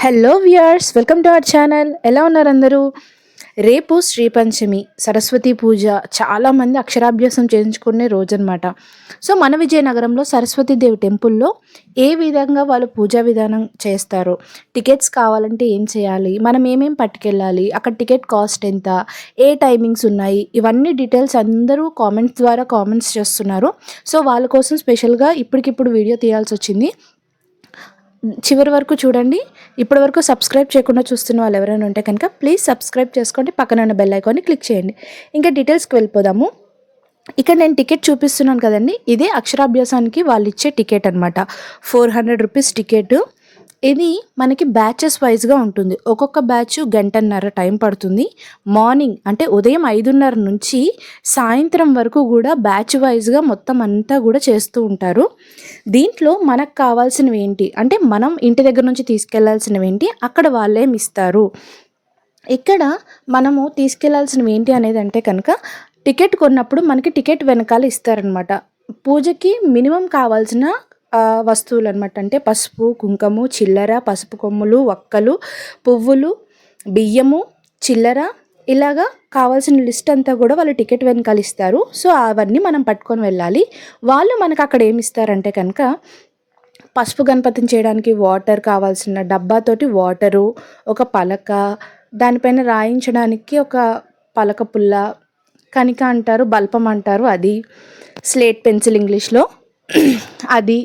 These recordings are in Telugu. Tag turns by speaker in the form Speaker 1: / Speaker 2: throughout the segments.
Speaker 1: Hello viewers welcome to our channel ఎలా ఉన్నారు అందరూ రేపు శ్రీ పంచమి సరస్వతి పూజ చాలామంది అక్షరాభ్యాసం చేయించుకునే రోజు అనమాట సో మన విజయనగరంలో సరస్వతీదేవి టెంపుల్లో ఏ విధంగా వాళ్ళు పూజా విధానం చేస్తారు టికెట్స్ కావాలంటే ఏం చేయాలి మనం ఏమేమి పట్టుకెళ్ళాలి అక్కడ టికెట్ కాస్ట్ ఎంత ఏ టైమింగ్స్ ఉన్నాయి ఇవన్నీ డీటెయిల్స్ అందరూ కామెంట్స్ ద్వారా కామెంట్స్ చేస్తున్నారు. సో వాళ్ళ కోసం స్పెషల్గా ఇప్పటికిప్పుడు వీడియో తీయాల్సి వచ్చింది చివరి వరకు చూడండి. ఇప్పటి వరకు సబ్స్క్రైబ్ చేయకుండా చూస్తున్న వాళ్ళు ఎవరైనా ఉంటే కనుక ప్లీజ్ సబ్స్క్రైబ్ చేసుకోండి. పక్కన ఉన్న బెల్ ఐకాన్ని క్లిక్ చేయండి. ఇంకా డీటెయిల్స్కి వెళ్ళిపోదాము. ఇక్కడ నేను టికెట్ చూపిస్తున్నాను కదండి. ఇదే అక్షరాభ్యాసానికి వాళ్ళు ఇచ్చే టికెట్ అనమాట ఫోర్ హండ్రెడ్ రూపీస్ టికెట్ ఇది మనకి బ్యాచెస్ వైజ్గా ఉంటుంది. ఒక్కొక్క బ్యాచ్ గంటన్నర టైం పడుతుంది. మార్నింగ్ అంటే ఉదయం ఐదున్నర నుంచి సాయంత్రం వరకు కూడా బ్యాచ్ వైజ్గా మొత్తం అంతా కూడా చేస్తూ ఉంటారు. దీంట్లో మనకు కావాల్సినవి ఏంటి? అంటే మనం ఇంటి దగ్గర నుంచి తీసుకెళ్ళాల్సినవి ఏంటి? అక్కడ వాళ్ళేం ఇస్తారు. ఇక్కడ మనము తీసుకెళ్ళాల్సినవి ఏంటి అనేది అంటే కనుక టికెట్ కొన్నప్పుడు మనకి టికెట్ వెనకాల ఇస్తారనమాట పూజకి మినిమం కావాల్సిన వస్తువులు అనమాట అంటే పసుపు కుంకుమ చిల్లర పసుపు కొమ్ములు వక్కలు పువ్వులు బియ్యము చిల్లర ఇలాగా కావాల్సిన లిస్ట్ అంతా కూడా వాళ్ళు టికెట్ వెనకాల ఇస్తారు. సో అవన్నీ మనం పట్టుకొని వెళ్ళాలి. వాళ్ళు మనకు అక్కడ ఏమి ఇస్తారంటే కనుక పసుపు గణపతిని చేయడానికి వాటర్ కావాల్సిన డబ్బాతోటి వాటరు ఒక పలక దానిపైన రాయించడానికి ఒక పలక పుల్ల కనిక అంటారు బల్పం అంటారు అది స్లేట్ పెన్సిల్ ఇంగ్లీష్లో అది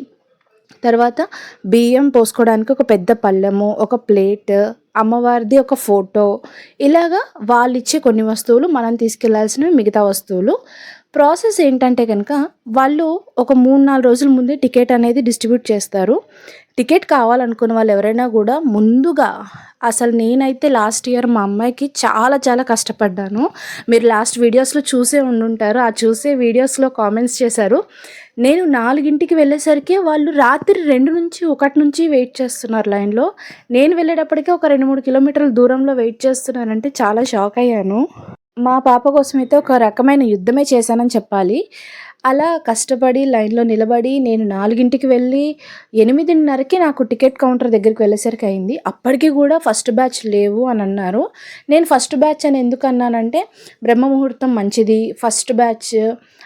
Speaker 1: తర్వాత బియ్యం పోసుకోవడానికి ఒక పెద్ద పళ్ళెము ఒక ప్లేట్ అమ్మవారిది ఒక ఫోటో. ఇలాగా వాళ్ళు ఇచ్చే కొన్ని వస్తువులు మనం తీసుకెళ్ళాల్సినవి మిగతా వస్తువులు. ప్రాసెస్ ఏంటంటే కనుక వాళ్ళు ఒక మూడు నాలుగు రోజుల ముందే టికెట్ అనేది డిస్ట్రిబ్యూట్ చేస్తారు. టికెట్ కావాలనుకున్న వాళ్ళు ఎవరైనా కూడా ముందుగా అసలు నేనైతే లాస్ట్ ఇయర్ మా అమ్మాయికి చాలా చాలా కష్టపడ్డాను. మీరు లాస్ట్ వీడియోస్లో చూసే ఉండుంటారు. ఆ చూసే వీడియోస్లో కామెంట్స్ చేశారు. నేను నాలుగింటికి వెళ్ళేసరికి వాళ్ళు రాత్రి రెండు నుంచి ఒకటి నుంచి వెయిట్ చేస్తున్నారు లైన్లో. నేను వెళ్ళేటప్పటికే ఒక రెండు మూడు కిలోమీటర్ల దూరంలో వెయిట్ చేస్తున్నానంటే చాలా షాక్ అయ్యాను. మా పాప కోసం అయితే ఒక రకమైన యుద్ధమే చేశానని చెప్పాలి. అలా కష్టపడి లైన్లో నిలబడి నేను నాలుగింటికి వెళ్ళి ఎనిమిదిన్నరకి నాకు టికెట్ కౌంటర్ దగ్గరికి వెళ్ళేసరికి అయింది. అప్పటికి కూడా ఫస్ట్ బ్యాచ్ లేవు అని అన్నారు. నేను ఫస్ట్ బ్యాచ్ అని ఎందుకు అన్నానంటే బ్రహ్మ ముహూర్తం మంచిది ఫస్ట్ బ్యాచ్.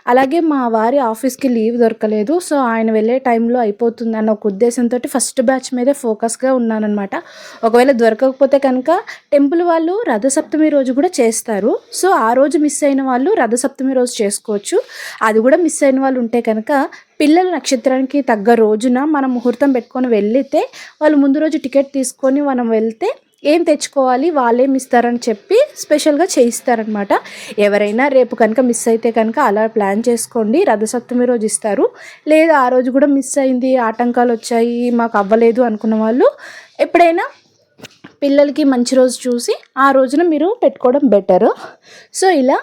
Speaker 1: అలాగే మా వారి ఆఫీస్కి లీవ్ దొరకలేదు. సో ఆయన వెళ్ళే టైంలో అయిపోతుంది అన్న ఒక ఉద్దేశంతో ఫస్ట్ బ్యాచ్ మీదే ఫోకస్గా ఉన్నానన్నమాట. ఒకవేళ దొరకకపోతే కనుక టెంపుల్ వాళ్ళు రథసప్తమి రోజు కూడా చేస్తారు. సో ఆ రోజు మిస్ అయిన వాళ్ళు రథసప్తమి రోజు చేసుకోవచ్చు. అది కూడా మిస్ మిస్ అయిన వాళ్ళు ఉంటే కనుక పిల్లల నక్షత్రానికి తగ్గ రోజున మనం ముహూర్తం పెట్టుకొని వెళ్ళితే వాళ్ళు ముందు రోజు టికెట్ తీసుకొని మనం వెళ్తే ఏం తెచ్చుకోవాలి వాళ్ళేం ఇస్తారని చెప్పి స్పెషల్గా చేయిస్తారనమాట ఎవరైనా రేపు కనుక మిస్ అయితే కనుక అలా ప్లాన్ చేసుకోండి రథసప్తమి రోజు ఇస్తారు. లేదా ఆ రోజు కూడా మిస్ అయింది ఆటంకాలు వచ్చాయి మాకు అవ్వలేదు అనుకున్న వాళ్ళు ఎప్పుడైనా పిల్లలకి మంచి రోజు చూసి ఆ రోజున మీరు పెట్టుకోవడం బెటర్ సో ఇలా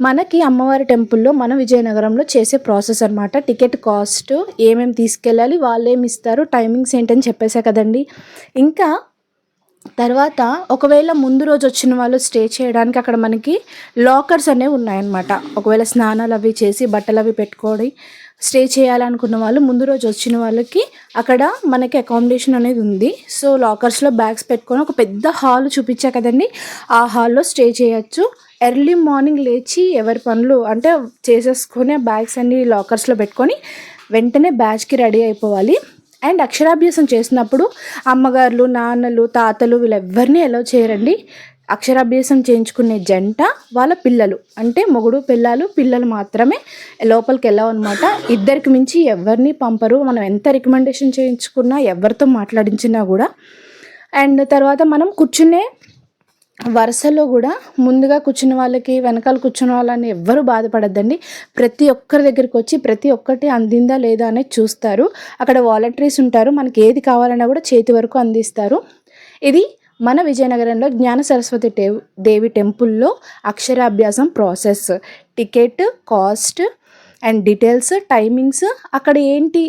Speaker 1: మనకి అమ్మవారి టెంపుల్లో మన విజయనగరంలో చేసే ప్రాసెస్ అనమాట టికెట్ కాస్ట్ ఏమేమి తీసుకెళ్ళాలి వాళ్ళు ఏమి ఇస్తారు టైమింగ్స్ ఏంటని చెప్పేసా కదండి. ఇంకా తర్వాత ఒకవేళ ముందు రోజు వచ్చిన వాళ్ళు స్టే చేయడానికి అక్కడ మనకి లాకర్స్ అనేవి ఉన్నాయన్నమాట. ఒకవేళ స్నానాలు అవి చేసి బట్టలు అవి పెట్టుకోవడం స్టే చేయాలనుకున్న వాళ్ళు ముందు రోజు వచ్చిన వాళ్ళకి అక్కడ మనకి అకామిడేషన్ అనేది ఉంది. సో లాకర్స్లో బ్యాగ్స్ పెట్టుకొని ఒక పెద్ద హాల్ చూపించా కదండి. ఆ హాల్లో స్టే చేయొచ్చు. ఎర్లీ మార్నింగ్ లేచి ఎవరి పనులు అంటే చేసేసుకొని బ్యాగ్స్ అన్ని లాకర్స్లో పెట్టుకొని వెంటనే బ్యాచ్కి రెడీ అయిపోవాలి. అండ్ అక్షరాభ్యాసం చేసినప్పుడు అమ్మగారులు నాన్నలు తాతలు వీళ్ళెవ్వరిని ఎలా చేయరండి. అక్షరాభ్యాసం చేయించుకునే జంట వాళ్ళ పిల్లలు. అంటే మొగుడు పిల్లలు పిల్లలు మాత్రమే లోపలికి వెళ్ళామన్నమాట ఇద్దరికి మించి ఎవరిని పంపరు. మనం ఎంత రికమెండేషన్ చేయించుకున్నా ఎవరితో మాట్లాడించినా కూడా. అండ్ తర్వాత మనం కూర్చునే వరుసలో కూడా ముందుగా కూర్చున్న వాళ్ళకి వెనకాల కూర్చున్న వాళ్ళని ఎవ్వరు బాధపడద్దండి. ప్రతి ఒక్కరి దగ్గరికి వచ్చి ప్రతి ఒక్కటి అందిందా లేదా అనేది చూస్తారు. అక్కడ వాలంటీర్స్ ఉంటారు. మనకి ఏది కావాలన్నా కూడా చేతి వరకు అందిస్తారు. ఇది మన విజయనగరంలో జ్ఞాన సరస్వతి దేవి టెంపుల్లో అక్షరాభ్యాసం process. Ticket cost and details timings అక్కడ ఏంటి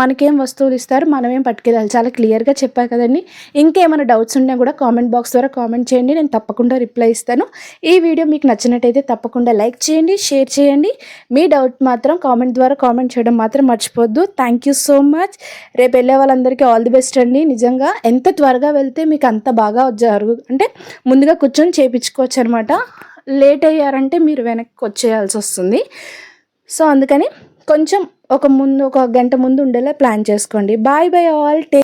Speaker 1: మనకేం వస్తువులు ఇస్తారు మనమేం పట్టుకెళ్ళాలి. చాలా క్లియర్గా చెప్పా కదండి. ఇంకేమైనా డౌట్స్ ఉన్నా కూడా కామెంట్ బాక్స్ ద్వారా కామెంట్ చేయండి. నేను తప్పకుండా రిప్లై ఇస్తాను. ఈ వీడియో మీకు నచ్చినట్టయితే తప్పకుండా లైక్ చేయండి షేర్ చేయండి. మీ డౌట్ మాత్రం కామెంట్ ద్వారా కామెంట్ చేయడం మాత్రం మర్చిపోద్దు థ్యాంక్ యూ సో మచ్ రేపు వెళ్ళే వాళ్ళందరికీ ఆల్ ది బెస్ట్ అండి. నిజంగా ఎంత త్వరగా వెళ్తే మీకు అంత బాగా జరుగు అంటే ముందుగా కూర్చొని చేయించుకోవచ్చు అనమాట లేట్ అయ్యారంటే మీరు వెనక్కి వచ్చేయాల్సి వస్తుంది. సో అందుకని కొంచెం ఒక ముందు ఒక గంట ముందు ఉండేలా ప్లాన్ చేసుకోండి. బాయ్ బై ఆల్ టే